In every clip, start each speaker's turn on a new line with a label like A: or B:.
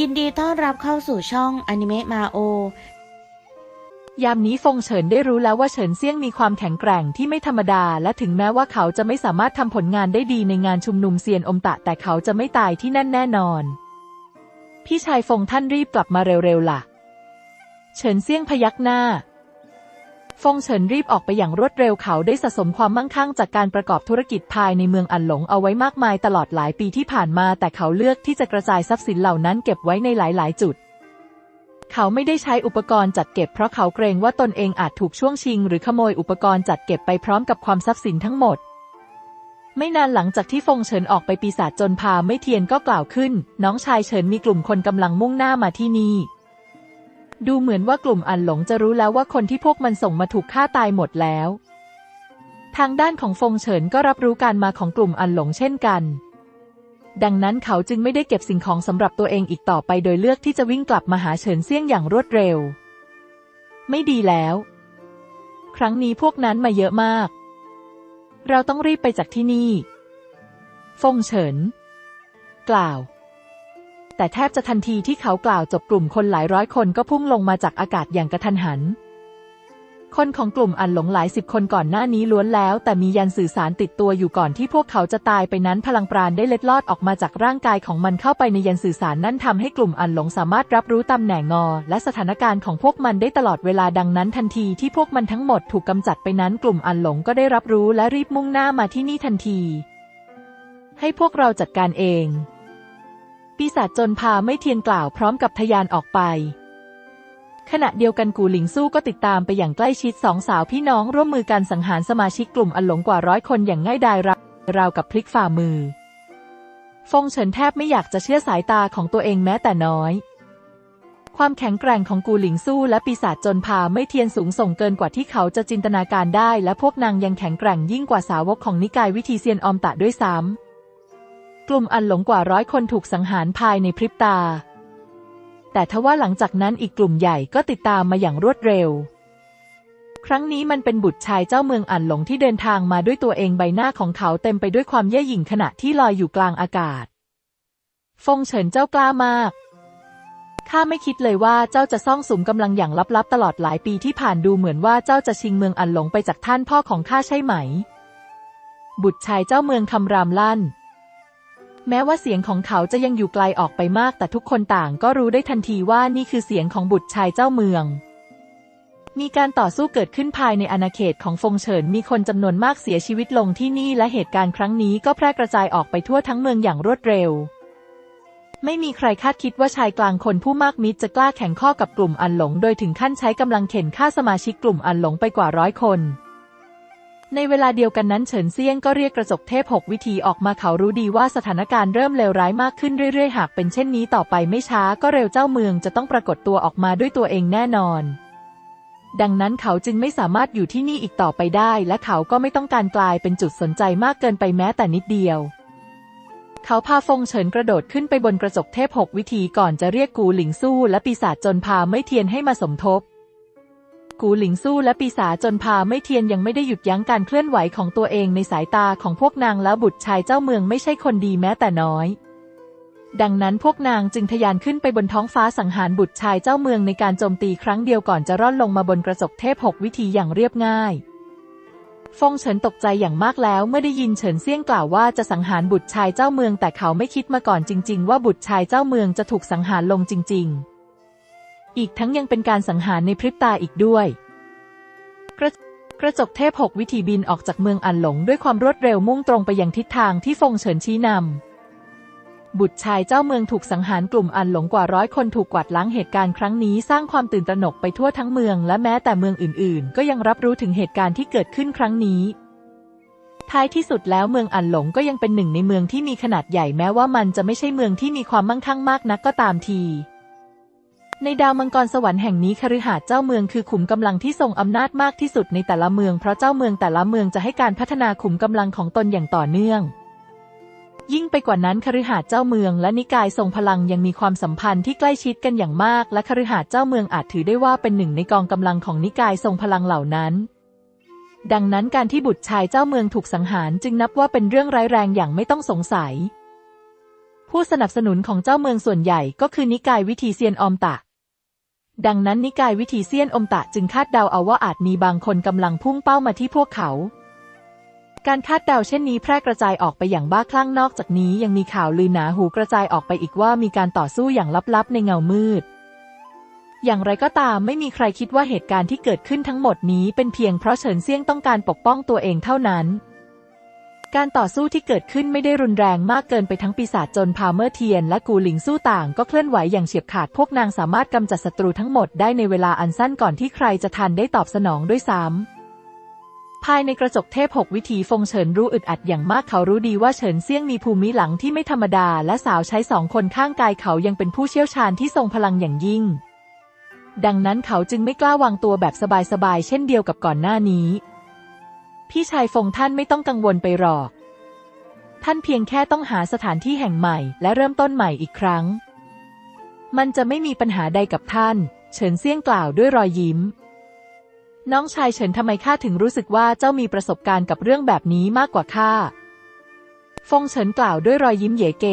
A: ยินดีต้อนรับเข้าสู่ช่องอนิเมะมาโอ
B: ยามนี้ฟงเฉินได้รู้แล้วว่าเฉินเซี่ยงมีความแข็งแกร่งที่ไม่ธรรมดา และถึงแม้ว่าเขาจะไม่สามารถทำผลงานได้ดีในงานชุมนุมเซียนอมตะ แต่เขาจะไม่ตายที่นั่นแน่นอน พี่ชายฟงท่านรีบกลับมาเร็วๆล่ะ เฉินเซี่ยงพยักหน้า ฟงเฉินรีบออกไปอย่างรวดเร็วเขาได้สะสมความมั่งคั่งจากการประกอบธุรกิจภายในเมืองอันหลงเอาไว้มากมายตลอดหลายปีที่ผ่านมาแต่เขาเลือกที่จะกระจายทรัพย์สินเหล่านั้นเก็บไว้ในหลาย ๆ จุด เขาไม่ได้ใช้อุปกรณ์จัดเก็บเพราะเขาเกรงว่าตนเองอาจถูกช่วงชิง หรือขโมยอุปกรณ์จัดเก็บไปพร้อมกับความทรัพย์สินทั้งหมด ไม่นานหลังจากที่ฟงเฉินออกไปปีศาจจนพาไม่เทียนก็กล่าวขึ้น น้องชายเฉินมีกลุ่มคนกำลังมุ่งหน้ามาที่นี่ ดูเหมือนว่ากลุ่มอันหลงจะรู้แล้วว่าคนที่พวกมันส่งมาถูกฆ่าตายหมดแล้ว ทางด้านของฟงเฉินก็รับรู้การมาของกลุ่มอันหลงเช่นกัน ดังนั้นเขาจึงไม่ได้เก็บสิ่งของสำหรับตัวเองอีกต่อไปโดยเลือกที่จะวิ่งกลับมาหาเฉินเซี่ยงอย่างรวดเร็ว ไม่ดีแล้ว ครั้งนี้พวกนั้นมาเยอะมาก เราต้องรีบไปจากที่นี่ ฟงเฉิน กล่าว แต่แทบจะทันทีที่เขากล่าวจบกลุ่มคนหลายร้อยคนก็พุ่งลงมาจากอากาศอย่างกระทันหัน คนของกลุ่มอันหลงหลายสิบคนก่อนหน้านี้ล้วนแล้ว แต่มียันสื่อสารติดตัวอยู่ก่อนที่พวกเขาจะตายไปนั้นพลังปราณได้เล็ดลอดออกมาจากร่างกายของมันเข้าไปในยันสื่อสารนั่นทำให้กลุ่มอันหลงสามารถรับรู้ตำแหน่งงอ และสถานการณ์ของพวกมันได้ตลอดเวลาดังนั้น ทันทีที่พวกมันทั้งหมดถูกกำจัดไปนั้นกลุ่มอันหลงก็ได้รับรู้และรีบมุ่งหน้ามาที่นี่ทันที ให้พวกเราจัดการเอง ปีศาจจนพาไม่เทียนกล่าวพร้อมกับทยานออกไป ขณะเดียวกันกูหลิงสู้ก็ติดตามไปอย่างใกล้ชิดสองสาวพี่น้องร่วมมือการสังหารสมาชิกกลุ่มอันหลงกว่าร้อยคนอย่างง่ายดายราวราวกับพลิกฝ่ามือ ฟงเฉินแทบไม่อยากจะเชื่อสายตาของตัวเองแม้แต่น้อย ความแข็งแกร่งของกูหลิงสู้และปีศาจจนพาไม่เทียนสูงส่งเกินกว่าที่เขาจะจินตนาการได้ และพวกนางยังแข็งแกร่งยิ่งกว่าสาวกของนิกายวิธีเซียนออมตะด้วยซ้ำ กลุ่มอันหลงกว่าร้อยคนถูกสังหารภายในพริบตา แต่ทว่าหลังจากนั้นอีกกลุ่มใหญ่ก็ติดตามมาอย่างรวดเร็ว ครั้งนี้มันเป็นบุตรชายเจ้าเมืองอันหลงที่เดินทางมาด้วยตัวเองใบหน้าของเขาเต็มไปด้วยความเย่หยิ่งขณะที่ลอยอยู่กลางอากาศ ฟงเฉินเจ้ากล้ามากข้าไม่คิดเลยว่าเจ้าจะซ่องสุมกำลังอย่างลับๆ ตลอดหลายปีที่ผ่านดูเหมือนว่าเจ้าจะชิงเมืองอันหลงไปจากท่านพ่อของข้าใช่ไหม บุตรชายเจ้าเมืองคำรามลั่น แม้ว่าเสียงของเขาจะยังอยู่ไกลออกไปมาก แต่ทุกคนต่างก็รู้ได้ทันทีว่านี่คือเสียงของบุตรชายเจ้าเมือง มีการต่อสู้เกิดขึ้นภายในอาณาเขตของฟงเฉินมีคนจำนวนมากเสียชีวิตลงที่นี่และเหตุการณ์ครั้งนี้ก็แพร่กระจายออกไปทั่วทั้งเมืองอย่างรวดเร็ว ไม่มีใครคาดคิดว่าชายกลางคนผู้มากมิตรจะกล้าแข่งข้อกับกลุ่มอันหลง โดยถึงขั้นใช้กำลังเข็นฆ่าสมาชิกกลุ่มอันหลงไปกว่าร้อยคน ในเวลาเดียวกันนั้นเฉินเซียงก็เรียกกระจกเทพหกวิธีออกมาเขารู้ดีว่าสถานการณ์เริ่มเลวร้ายมากขึ้นเรื่อยๆ หากเป็นเช่นนี้ต่อไปไม่ช้าก็เร็วเจ้าเมืองจะต้องปรากฏตัวออกมาด้วยตัวเองแน่นอน ดังนั้นเขาจึงไม่สามารถอยู่ที่นี่อีกต่อไปได้ และเขาก็ไม่ต้องการกลายเป็นจุดสนใจมากเกินไปแม้แต่นิดเดียว เขาพาฟงเฉินกระโดดขึ้นไปบนกระจกเทพหกวิธีก่อนจะเรียกกูหลิงสู้และปีศาจจนพาไม่เทียนให้มาสมทบ กูหลิงสู้และปีศาจจนพาไม่เทียนยังไม่ได้หยุดยั้งการเคลื่อนไหวของตัวเองในสายตาของพวกนางแล้วบุตรชายเจ้าเมืองไม่ใช่คนดีแม้แต่น้อย ดังนั้นพวกนางจึงทะยานขึ้นไปบนท้องฟ้าสังหารบุตรชายเจ้าเมืองในการโจมตีครั้งเดียวก่อนจะร่อนลงมาบนกระจกเทพหกวิธีอย่างเรียบง่ายฟงเฉินตกใจอย่างมากแล้วเมื่อได้ยินเฉินเซี่ยงกล่าวว่าจะสังหารบุตรชายเจ้าเมือง แต่เขาไม่คิดมาก่อนจริง ๆ ว่าบุตรชายเจ้าเมืองจะถูกสังหารลงจริง ๆ อีกทั้งยังเป็นการสังหารในพริบตาอีกด้วย กระกระจกเทพหกวิธีบินออกจากเมืองอันหลงด้วยความรวดเร็วมุ่งตรงไปยังทิศทางที่ฟงเฉินชี้นำ บุตรชายเจ้าเมืองถูกสังหารกลุ่มอันหลงกว่าร้อยคนถูกกวาดล้างเหตุการณ์ครั้งนี้สร้างความตื่นตระหนกไปทั่วทั้งเมืองและแม้แต่เมืองอื่น ๆ ก็ยังรับรู้ถึงเหตุการณ์ที่เกิดขึ้นครั้งนี้ท้ายที่สุดแล้วเมืองอันหลงก็ยังเป็นหนึ่งในเมืองที่มีขนาดใหญ่แม้ว่ามันจะไม่ใช่เมืองที่มีความมั่งคั่งมากนักก็ตามที ในดาวมังกรสวรรค์แห่งนี้คฤหาสน์เจ้าเมืองคือขุมกำลังที่ทรงอำนาจมากที่สุดในแต่ละเมืองเพราะเจ้าเมืองแต่ละเมืองจะให้การพัฒนาขุมกำลังของตนอย่างต่อเนื่อง ยิ่งไปกว่านั้นคฤหาสน์เจ้าเมืองและนิกายทรงพลังยังมีความสัมพันธ์ที่ใกล้ชิดกันอย่างมาก และคฤหาสน์เจ้าเมืองอาจถือได้ว่าเป็นหนึ่งในกองกำลังของนิกายทรงพลังเหล่านั้นดังนั้นการที่บุตรชายเจ้าเมืองถูกสังหารจึงนับว่าเป็นเรื่องร้ายแรงอย่างไม่ต้องสงสัย ผู้สนับสนุนของเจ้าเมืองส่วนใหญ่ก็คือนิกายวิถีเซียนอมตะ ดังนั้นนิกายวิถีเซียนอมตะจึงคาดเดาเอาว่าอาจมีบางคนกำลังพุ่งเป้ามาที่พวกเขา การคาดเดาเช่นนี้แพร่กระจายออกไปอย่างบ้าคลั่งนอกจากนี้ยังมีข่าวลือหนาหูกระจายออกไปอีกว่ามีการต่อสู้อย่างลับๆในเงามืด อย่างไรก็ตามไม่มีใครคิดว่าเหตุการณ์ที่เกิดขึ้นทั้งหมดนี้เป็นเพียงเพราะเฉินเซียงต้องการปกป้องตัวเองเท่านั้น การต่อสู้ที่เกิดขึ้นไม่ได้รุนแรงมากเกินไปทั้งปีศาจจนพาเมอร์เทียน และกูหลิงสู้ต่างก็เคลื่อนไหวอย่างเฉียบขาดพวกนางสามารถกำจัดศัตรูทั้งหมดได้ในเวลาอันสั้นก่อนที่ใครจะทันได้ตอบสนองด้วยซ้ำภายในกระจกเทพหกวิถีฟงเฉินรู้อึดอัดอย่างมากเขารู้ดีว่าเฉินเซี่ยงมีภูมิหลังที่ไม่ธรรมดา และสาวใช้สองคนข้างกายเขายังเป็นผู้เชี่ยวชาญที่ทรงพลังอย่างยิ่ง ดังนั้นเขาจึงไม่กล้าวางตัวแบบสบายๆเช่นเดียวกับก่อนหน้านี้ พี่ชายฟงท่านไม่ต้องกังวลไปหรอก ท่านเพียงแค่ต้องหาสถานที่แห่งใหม่และเริ่มต้นใหม่อีกครั้ง มันจะไม่มีปัญหาใดกับท่าน เฉินเซี่ยงกล่าวด้วยรอยยิ้ม น้องชายเฉินทำไมข้าถึงรู้สึกว่าเจ้ามีประสบการณ์กับเรื่องแบบนี้มากกว่าข้า ฟงเฉินกล่าวด้วยรอยยิ้มเยเก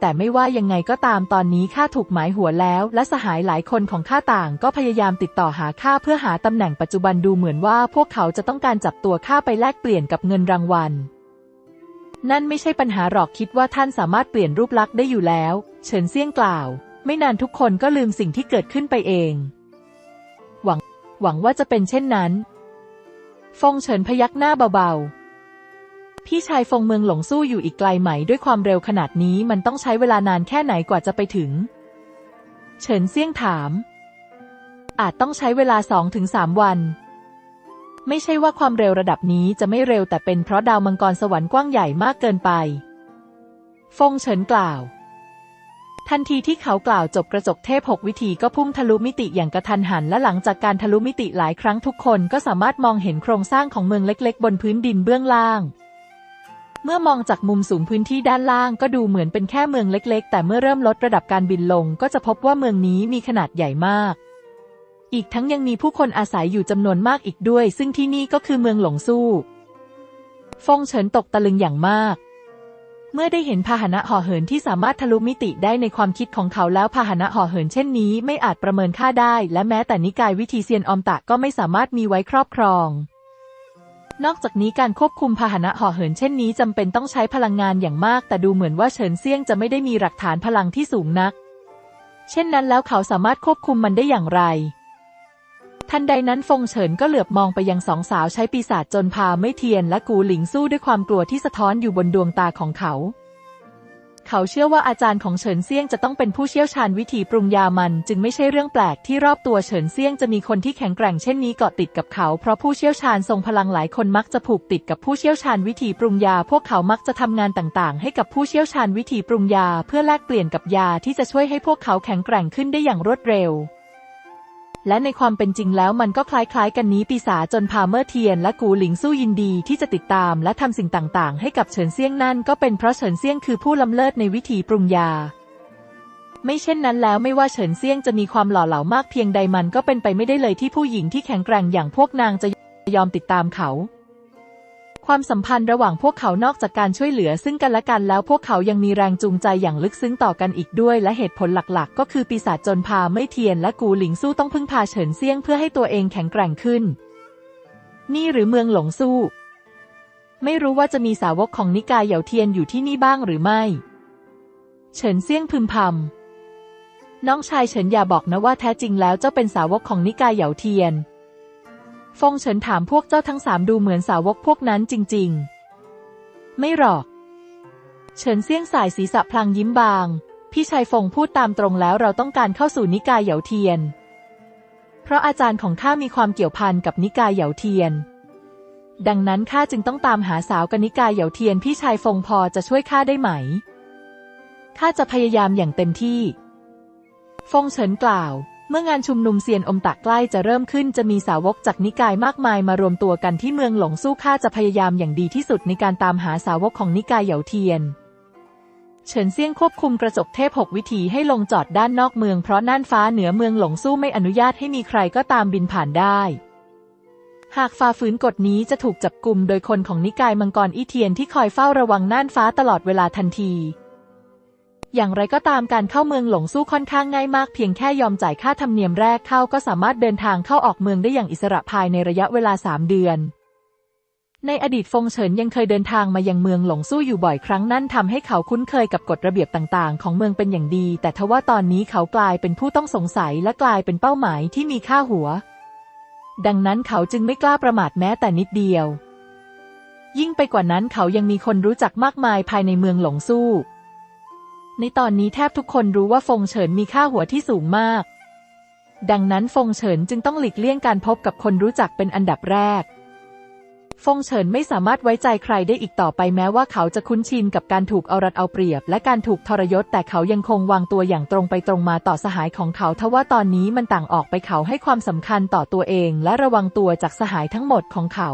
B: แต่ไม่ว่ายังไงก็ตามตอนนี้ข้าถูกหมายหัวแล้ว และสหายหลายคนของข้าต่างก็พยายามติดต่อหาข้าเพื่อหาตำแหน่งปัจจุบันดูเหมือนว่าพวกเขาจะต้องการจับตัวข้าไปแลกเปลี่ยนกับเงินรางวัล นั่นไม่ใช่ปัญหาหรอกคิดว่าท่านสามารถเปลี่ยนรูปลักษณ์ได้อยู่แล้ว เฉินเซี่ยงกล่าว ไม่นานทุกคนก็ลืมสิ่งที่เกิดขึ้นไปเอง หวัง หวังว่าจะเป็นเช่นนั้น ฟงเฉินพยักหน้าเบาๆ พี่ชายฟงเมืองหลงสู้อยู่อีกไกลไหมด้วยความเร็วขนาดนี้มันต้องใช้เวลานานแค่ไหนกว่าจะไปถึง เฉินเซี่ยงถาม อาจต้องใช้เวลาสองถึงสามวัน ไม่ใช่ว่าความเร็วระดับนี้จะไม่เร็วแต่เป็นเพราะดาวมังกรสวรรค์กว้างใหญ่มากเกินไป ฟงเฉินกล่าว ทันทีที่เขากล่าวจบกระจกเทพหกวิธีก็พุ่งทะลุมิติอย่างกระทันหัน และหลังจากการทะลุมิติหลายครั้งทุกคนก็สามารถมองเห็นโครงสร้างของเมืองเล็ก ๆ บนพื้นดินเบื้องล่าง เมื่อมองจากมุมสูงพื้นที่ด้านล่างก็ดูเหมือนเป็นแค่เมืองเล็กๆ แต่เมื่อเริ่มลดระดับการบินลง ก็จะพบว่าเมืองนี้มีขนาดใหญ่มาก อีกทั้งยังมีผู้คนอาศัยอยู่จำนวนมากอีกด้วย ซึ่งที่นี่ก็คือเมืองหลงสู้ ฟงเฉินตกตะลึงอย่างมาก เมื่อได้เห็นพาหนะห่อเหินที่สามารถทะลุมิติได้ในความคิดของเขาแล้วพาหนะห่อเหินเช่นนี้ไม่อาจประเมินค่าได้ และแม้แต่นิกายวิธีเซียนออมตะก็ไม่สามารถมีไว้ครอบครอง นอกจากนี้การควบคุมพาหนะห่อเหินเช่นนี้จำเป็นต้องใช้พลังงานอย่างมาก แต่ดูเหมือนว่าเฉินเซี่ยงจะไม่ได้มีหลักฐานพลังที่สูงนัก เช่นนั้นแล้วเขาสามารถควบคุมมันได้อย่างไร ทันใดนั้นฟงเฉินก็เหลือบมองไปยังสองสาวใช้ปีศาจจนพาไม่เทียนและกูหลิงสู้ด้วยความกลัวที่สะท้อนอยู่บนดวงตาของเขา เขาเชื่อว่าอาจารย์ของเฉินเซี่ยงจะต้องเป็นผู้เชี่ยวชาญวิธีปรุงยามัน จึงไม่ใช่เรื่องแปลกที่รอบตัวเฉินเซี่ยงจะมีคนที่แข็งแกร่งเช่นนี้เกาะติดกับเขาเพราะผู้เชี่ยวชาญทรงพลังหลายคนมักจะผูกติดกับผู้เชี่ยวชาญวิธีปรุงยา พวกเขามักจะทำงานต่างๆ ให้กับผู้เชี่ยวชาญวิธีปรุงยา เพื่อแลกเปลี่ยนกับยาที่จะช่วยให้พวกเขาแข็งแกร่งขึ้นได้อย่างรวดเร็ว และในความเป็นจริงแล้วมันก็คล้ายๆ กันนี้ปีศาจจนพาเมอร์เทียนและกูหลิงสู้ยินดีที่จะติดตามและทำสิ่งต่างๆ ให้กับเฉินเซี่ยงนั่นก็เป็นเพราะเฉินเซี่ยงคือผู้ล้ำเลิศในวิธีปรุงยา ไม่เช่นนั้นแล้วไม่ว่าเฉินเซี่ยงจะมีความหล่อเหลามากเพียงใดมันก็เป็นไปไม่ได้เลยที่ผู้หญิงที่แข็งแกร่งอย่างพวกนางจะยอมติดตามเขา ความสัมพันธ์ระหว่างพวกเขานอกจากการช่วยเหลือซึ่งกันและกันแล้วพวกเขายังมีแรงจูงใจอย่างลึกซึ้งต่อกันอีกด้วย และเหตุผลหลักๆ ก็คือปีศาจจนพาไม่เทียนและกูหลิงสู้ต้องพึ่งพาเฉินเซียงเพื่อให้ตัวเองแข็งแกร่งขึ้น นี่หรือเมืองหลงสู้ ไม่รู้ว่าจะมีสาวกของนิกายเหยาเทียนอยู่ที่นี่บ้างหรือไม่ เฉินเซียงพึมพำน้องชายเฉินอย่าบอกนะว่าแท้จริงแล้วเจ้าเป็นสาวกของนิกายเหยาเทียน ฟงเฉินถามพวกเจ้าทั้งสามดูเหมือนสาวกพวกนั้นจริง ๆ ไม่หรอก เฉินเซี่ยงสายศีรษะพลางยิ้มบาง พี่ชายฟงพูดตามตรงแล้วเราต้องการเข้าสู่นิกายเหยาเทียน เพราะอาจารย์ของข้ามีความเกี่ยวพันกับนิกายเหยาเทียน ดังนั้นข้าจึงต้องตามหาสาวกนิกายเหยาเทียนพี่ชายฟงพอจะช่วยข้าได้ไหมข้าจะพยายามอย่างเต็มที่ ฟงเฉินกล่าว เมื่องานชุมนุมเซียนอมตะใกล้จะเริ่มขึ้นจะมีสาวกจากนิกายมากมายมารวมตัวกันที่เมืองหลงสู้ข้าจะพยายามอย่างดีที่สุดในการตามหาสาวกของนิกายเหยาเทียน เฉินเซียงควบคุมกระจกเทพหกวิธีให้ลงจอดด้านนอกเมืองเพราะน่านฟ้าเหนือเมืองหลงสู้ไม่อนุญาตให้มีใครก็ตามบินผ่านได้ หากฝ่าฝืนกฎนี้จะถูกจับกลุ่มโดยคนของนิกายมังกรอีเทียนที่คอยเฝ้าระวังน่านฟ้าตลอดเวลาทันที อย่างไรก็ตามการเข้าเมืองหลงสู้ค่อนข้างง่ายมากเพียงแค่ยอมจ่ายค่าธรรมเนียมแรกเข้าก็สามารถเดินทางเข้าออกเมืองได้อย่างอิสระภายในระยะเวลาสามเดือน ในอดีตฟงเฉินยังเคยเดินทางมายังเมืองหลงสู้อยู่บ่อยครั้งนั่นทำให้เขาคุ้นเคยกับกฎระเบียบต่างๆ ของเมืองเป็นอย่างดี แต่ทว่าตอนนี้เขากลายเป็นผู้ต้องสงสัยและกลายเป็นเป้าหมายที่มีค่าหัว ดังนั้นเขาจึงไม่กล้าประมาทแม้แต่นิดเดียว ยิ่งไปกว่านั้นเขายังมีคนรู้จักมากมายภายในเมืองหลงสู้ ในตอนนี้แทบทุกคนรู้ว่าฟงเฉินมีค่าหัวที่สูงมาก ดังนั้นฟงเฉินจึงต้องหลีกเลี่ยงการพบกับคนรู้จักเป็นอันดับแรก ฟงเฉินไม่สามารถไว้ใจใครได้อีกต่อไปแม้ว่าเขาจะคุ้นชินกับการถูกเอารัดเอาเปรียบ และการถูกทรยศ แต่เขายังคงวางตัวอย่างตรงไปตรงมาต่อสหายของเขาทว่าตอนนี้มันต่างออกไปเขาให้ความสำคัญต่อตัวเอง และระวังตัวจากสหายทั้งหมดของเขา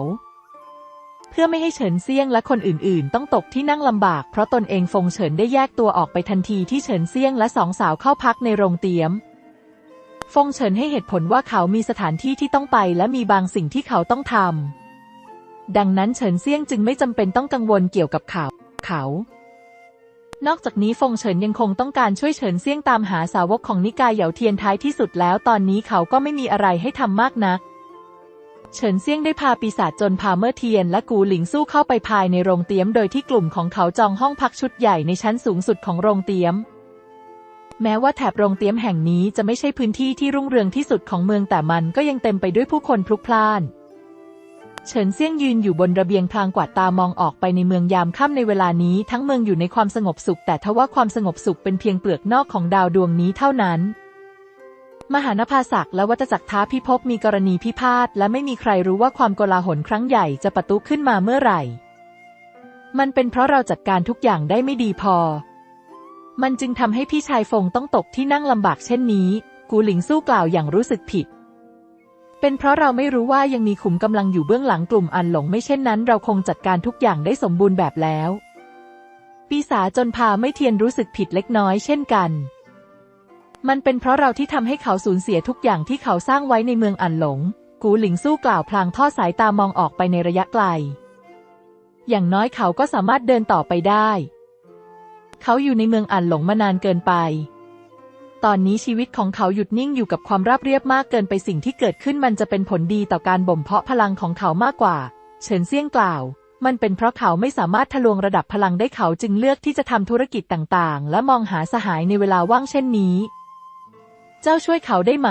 B: พื่อไม่ให้เฉินเซียงและคนอื่นๆ ต้องตกที่นั่งลำบาก เพราะตนเองฟงเฉินได้แยกตัวออกไปทันทีที่เฉินเซียงและสองสาวเข้าพักในโรงเตี๊ยม ฟงเฉินให้เหตุผลว่าเขามีสถานที่ที่ต้องไปและมีบางสิ่งที่เขาต้องทำ ดังนั้นเฉินเซียงจึงไม่จำเป็นต้องกังวลเกี่ยวกับเขา เขา นอกจากนี้ฟงเฉินยังคงต้องการช่วยเฉินเซียงตามหาสาวกของนิกายเหยาเทียนท้ายที่สุดแล้ว ตอนนี้เขาก็ไม่มีอะไรให้ทำมากนัก เฉินเซี่ยงได้พาปีศาจจนพาเมื่อเทียนและกูหลิงสู้เข้าไปภายในโรงเตี๊ยมโดยที่กลุ่มของเขาจองห้องพักชุดใหญ่ในชั้นสูงสุดของโรงเตี๊ยม แม้ว่าแถบโรงเตี๊ยมแห่งนี้จะไม่ใช่พื้นที่ที่รุ่งเรืองที่สุดของเมืองแต่มันก็ยังเต็มไปด้วยผู้คนพลุกพล่านเฉินเซี่ยงยืนอยู่บนระเบียงพลางกวาดตามองออกไปในเมืองยามค่ำในเวลานี้ทั้งเมืองอยู่ในความสงบสุข แต่ทว่าความสงบสุขเป็นเพียงเปลือกนอกของดาวดวงนี้เท่านั้น มหานภาศักและวัตจักรท้าพิภพมีกรณีพิพาทและไม่มีใครรู้ว่าความโกลาหลครั้งใหญ่จะประตุขึ้นมาเมื่อไหร่ มันเป็นเพราะเราจัดการทุกอย่างได้ไม่ดีพอ มันจึงทำให้พี่ชายฟงต้องตกที่นั่งลำบากเช่นนี้ กูหลิงสู้กล่าวอย่างรู้สึกผิด เป็นเพราะเราไม่รู้ว่ายังมีขุมกำลังอยู่เบื้องหลังกลุ่มอันหลงไม่เช่นนั้น เราคงจัดการทุกอย่างได้สมบูรณ์แบบแล้ว ปีศาจจนพาไม่เทียนรู้สึกผิดเล็กน้อยเช่นกัน มันเป็นเพราะเราที่ทำให้เขาสูญเสียทุกอย่างที่เขาสร้างไว้ในเมืองอันหลง กูหลิงสู้กล่าวพลางทอดสายตามองออกไปในระยะไกล อย่างน้อยเขาก็สามารถเดินต่อไปได้ เขาอยู่ในเมืองอันหลงมานานเกินไป ตอนนี้ชีวิตของเขาหยุดนิ่งอยู่กับความราบเรียบมากเกินไปสิ่งที่เกิดขึ้นมันจะเป็นผลดีต่อการบ่มเพาะพลังของเขามากกว่า เฉินเซี่ยงกล่าวมันเป็นเพราะเขาไม่สามารถทะลวงระดับพลังได้เขาจึงเลือกที่จะทำธุรกิจต่างๆ และมองหาสหายในเวลาว่างเช่นนี้ เจ้าช่วยเขาได้ไหม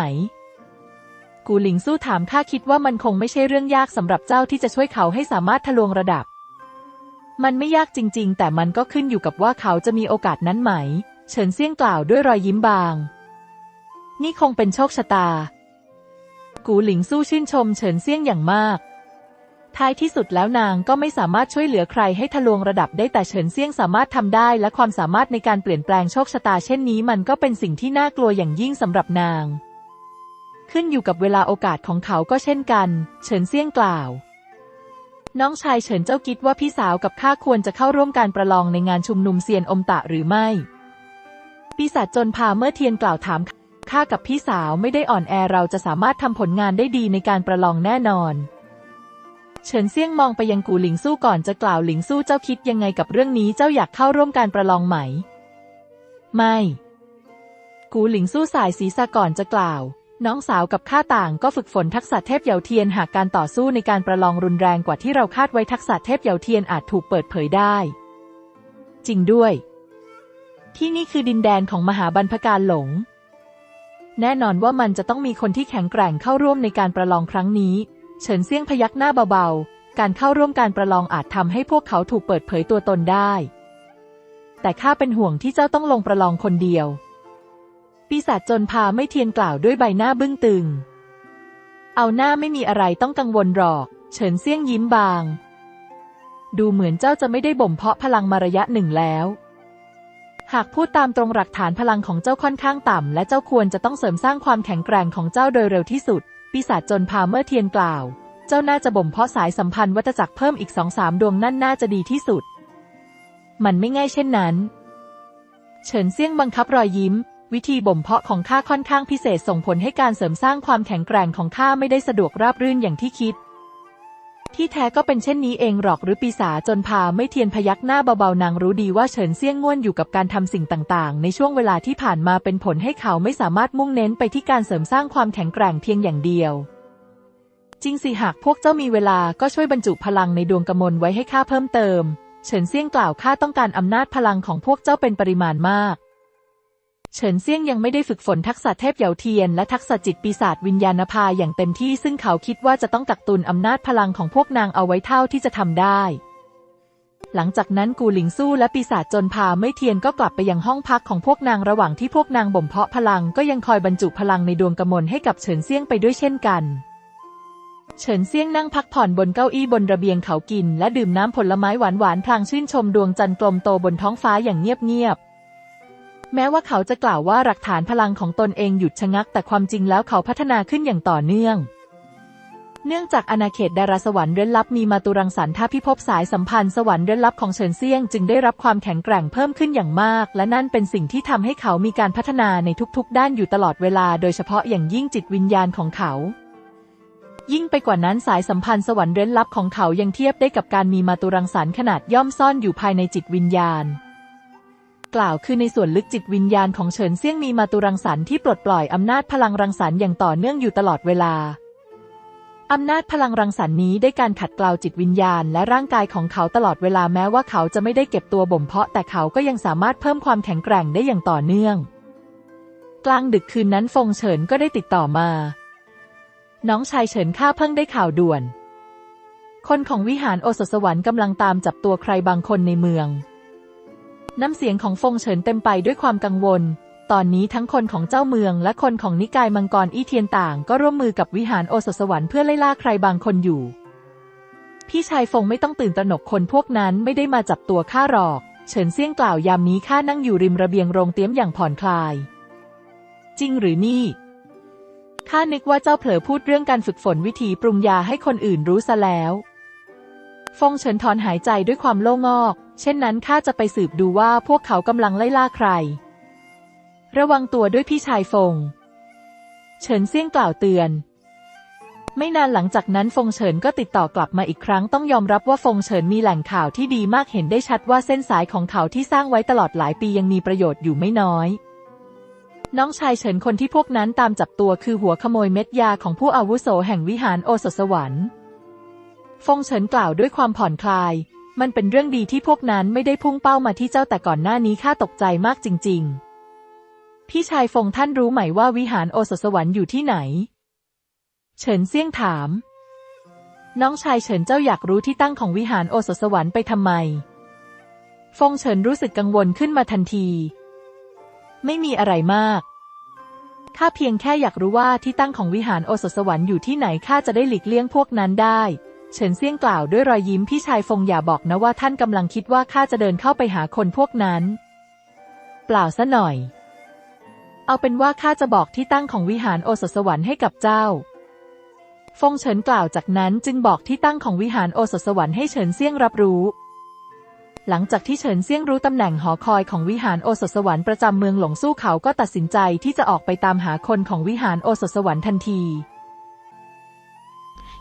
B: กูหลิงสู้ถามข้าคิดว่ามันคงไม่ใช่เรื่องยากสำหรับเจ้าที่จะช่วยเขาให้สามารถทะลวงระดับ มันไม่ยากจริง ๆ แต่มันก็ขึ้นอยู่กับว่าเขาจะมีโอกาสนั้นไหม เฉินเซี่ยงกล่าวด้วยรอยยิ้มบาง นี่คงเป็นโชคชะตา กูหลิงสู้ชื่นชมเฉินเซี่ยงอย่างมาก ท้ายที่สุดแล้วนางก็ไม่สามารถช่วยเหลือใครให้ทะลวงระดับได้แต่เฉินเซี่ยงสามารถทำได้ และความสามารถในการเปลี่ยนแปลงโชคชะตาเช่นนี้มันก็เป็นสิ่งที่น่ากลัวอย่างยิ่งสำหรับนาง ขึ้นอยู่กับเวลาโอกาสของเขาก็เช่นกัน เฉินเซี่ยงกล่าว น้องชายเฉินเจ้าคิดว่าพี่สาวกับข้าควรจะเข้าร่วมการประลองในงานชุมนุมเซียนอมตะหรือไม่ ปีศาจจนพาเมื่อเทียนกล่าวถามข้ากับพี่สาวไม่ได้อ่อนแอเราจะสามารถทำผลงานได้ดีในการประลองแน่นอน เฉินเซี่ยงมองไปยังกูหลิงสู้ก่อนจะกล่าวหลิงสู้เจ้าคิดยังไงกับเรื่องนี้เจ้าอยากเข้าร่วมการประลองไหม ไม่ กูหลิงสู้สายศีรษะก่อนจะกล่าว น้องสาวกับข้าต่างก็ฝึกฝนทักษะเทพเยาเทียนหากการต่อสู้ในการประลองรุนแรงกว่าที่เราคาดไว้ทักษะเทพเยาเทียนอาจถูกเปิดเผยได้ จริงด้วย ที่นี่คือดินแดนของมหาบรรพการหลงแน่นอนว่ามันจะต้องมีคนที่แข็งแกร่งเข้าร่วมในการประลองครั้งนี้ เฉินเซี่ยงพยักหน้าเบาๆ การเข้าร่วมการประลองอาจทำให้พวกเขาถูกเปิดเผยตัวตนได้ แต่ข้าเป็นห่วงที่เจ้าต้องลงประลองคนเดียว ปีศาจจนพาไม่เทียนกล่าวด้วยใบหน้าบึ้งตึง เอาหน้าไม่มีอะไรต้องกังวลหรอก เฉินเซี่ยงยิ้มบาง ดูเหมือนเจ้าจะไม่ได้บ่มเพาะพลังมาระยะหนึ่งแล้ว หากพูดตามตรงหลักฐานพลังของเจ้าค่อนข้างต่ำและเจ้าควรจะต้องเสริมสร้างความแข็งแกร่งของเจ้าโดยเร็วที่สุด ปีศาจจนพาเมื่อเทียนกล่าว เจ้าน่าจะบ่มเพาะสายสัมพันธ์วัตจักรเพิ่มอีกสองสามดวงนั่นน่าจะดีที่สุด มันไม่ง่ายเช่นนั้น เฉินเซี่ยงบังคับรอยยิ้ม วิธีบ่มเพาะของข้าค่อนข้างพิเศษส่งผลให้การเสริมสร้างความแข็งแกร่งของข้าไม่ได้สะดวกราบรื่นอย่างที่คิด ที่แท้ก็เป็นเช่นนี้เองหรอกหรือปีศาจจนพาไม่เทียนพยักหน้าเบาๆนางรู้ดีว่าเฉินเซี่ยงง่วนอยู่กับการทำสิ่งต่างๆ ในช่วงเวลาที่ผ่านมาเป็นผลให้เขาไม่สามารถมุ่งเน้นไปที่การเสริมสร้างความแข็งแกร่งเพียงอย่างเดียว จริงสิหากพวกเจ้ามีเวลาก็ช่วยบรรจุพลังในดวงกมลไว้ให้ข้าเพิ่มเติม เฉินเซี่ยงกล่าวข้าต้องการอำนาจพลังของพวกเจ้าเป็นปริมาณมาก เฉินเซี่ยงยังไม่ได้ฝึกฝนทักษะเทพเหยาเทียนและทักษะจิตปีศาจวิญญาณพาอย่างเต็มที่ซึ่งเขาคิดว่าจะต้องกักตุนอำนาจพลังของพวกนางเอาไว้เท่าที่จะทำได้ หลังจากนั้นกูหลิงสู้และปีศาจจนพาไม่เทียนก็กลับไปยังห้องพักของพวกนางระหว่างที่พวกนางบ่มเพาะพลังก็ยังคอยบรรจุพลังในดวงกมลให้กับเฉินเซี่ยงไปด้วยเช่นกันเฉินเซี่ยงนั่งพักผ่อนบนเก้าอี้บนระเบียงเขากิน และดื่มน้ำผลไม้หวานๆพลางชื่นชมดวงจันทร์กลมโตบนท้องฟ้าอย่างเงียบๆ แม้ว่าเขาจะกล่าวว่าหลักฐานพลังของตนเองหยุดชะงัก แต่ความจริงแล้วเขาพัฒนาขึ้นอย่างต่อเนื่อง เนื่องจากอาณาเขตดาราสวรรค์เร้นลับมีมาตุรังสรรค์ท่าพิภพสายสัมพันธ์สวรรค์เร้นลับของเฉินเซียงจึงได้รับความแข็งแกร่งเพิ่มขึ้นอย่างมาก และนั่นเป็นสิ่งที่ทำให้เขามีการพัฒนาในทุกๆ ด้านอยู่ตลอดเวลา โดยเฉพาะอย่างยิ่งจิตวิญญาณของเขายิ่งไปกว่านั้นสายสัมพันธ์สวรรค์เร้นลับของเขายังเทียบได้กับการมีมาตุรังสรรค์ขนาดย่อมซ่อนอยู่ภายในจิตวิญญาณ กล่าวคือในส่วนลึกจิตวิญญาณของเฉินเซี่ยงมีมาตุรังสรรค์ที่ปลดปล่อยอำนาจพลังรังสรรค์อย่างต่อเนื่องอยู่ตลอดเวลาอำนาจพลังรังสรรค์นี้ได้การขัดเกลาจิตวิญญาณและร่างกายของเขาตลอดเวลาแม้ว่าเขาจะไม่ได้เก็บตัวบ่มเพาะ แต่เขาก็ยังสามารถเพิ่มความแข็งแกร่งได้อย่างต่อเนื่อง กลางดึกคืนนั้นฟงเฉินก็ได้ติดต่อมา น้องชายเฉินข้าเพิ่งได้ข่าวด่วน คนของวิหารโอสถสวรรค์กำลังตามจับตัวใครบางคนในเมือง น้ำเสียงของฟงเฉินเต็มไปด้วยความกังวล ตอนนี้ทั้งคนของเจ้าเมืองและคนของนิกายมังกรอี้เทียนต่าง ก็ร่วมมือกับวิหารโอสถสวรรค์เพื่อไล่ล่าใครบางคนอยู่ พี่ชายฟงไม่ต้องตื่นตระหนกคนพวกนั้นไม่ได้มาจับตัวข้าหรอก เฉินเซี่ยงกล่าวยามนี้ข้านั่งอยู่ริมระเบียงโรงเตี้ยมอย่างผ่อนคลาย จริงหรือนี่ข้านึกว่าเจ้าเผลอพูดเรื่องการฝึกฝนวิธีปรุงยาให้คนอื่นรู้ซะแล้ว ฟงเฉินถอนหายใจด้วยความโล่งอก เช่นนั้นข้าจะไปสืบดูว่าพวกเขากำลังไล่ล่าใคร ระวังตัวด้วยพี่ชายฟง เฉินเซี่ยงกล่าวเตือน ไม่นานหลังจากนั้นฟงเฉินก็ติดต่อกลับมาอีกครั้งต้องยอมรับว่าฟงเฉินมีแหล่งข่าวที่ดีมากเห็นได้ชัดว่าเส้นสายของเขาที่สร้างไว้ตลอดหลายปียังมีประโยชน์อยู่ไม่น้อยน้องชายเฉินคนที่พวกนั้นตามจับตัวคือหัวขโมยเม็ดยาของผู้อาวุโสแห่งวิหารโอสถสวรรค์ ฟงเฉินกล่าวด้วยความผ่อนคลาย มันเป็นเรื่องดีที่พวกนั้นไม่ได้พุ่งเป้ามาที่เจ้าแต่ก่อนหน้านี้ข้าตกใจมากจริง ๆ พี่ชายฟงท่านรู้ไหมว่าวิหารโอสถสวรรค์อยู่ที่ไหน เฉินเซี่ยงถาม น้องชายเฉินเจ้าอยากรู้ที่ตั้งของวิหารโอสถสวรรค์ไปทำไม ฟงเฉินรู้สึกกังวลขึ้นมาทันที ไม่มีอะไรมาก ข้าเพียงแค่อยากรู้ว่าที่ตั้งของวิหารโอสถสวรรค์อยู่ที่ไหนข้าจะได้หลีกเลี่ยงพวกนั้นได้ เฉินเซี่ยงกล่าวด้วยรอยยิ้มพี่ชายฟงอย่าบอกนะว่าท่านกำลังคิดว่าข้าจะเดินเข้าไปหาคนพวกนั้น เปล่าซะหน่อย เอาเป็นว่าข้าจะบอกที่ตั้งของวิหารโอสถสวรรค์ให้กับเจ้า ฟงเฉินกล่าวจากนั้นจึงบอกที่ตั้งของวิหารโอสถสวรรค์ให้เฉินเซี่ยงรับรู้ หลังจากที่เฉินเซี่ยงรู้ตำแหน่งหอคอยของวิหารโอสถสวรรค์ประจำเมืองหลงสู้เขาก็ตัดสินใจที่จะออกไปตามหาคนของวิหารโอสถสวรรค์ทันที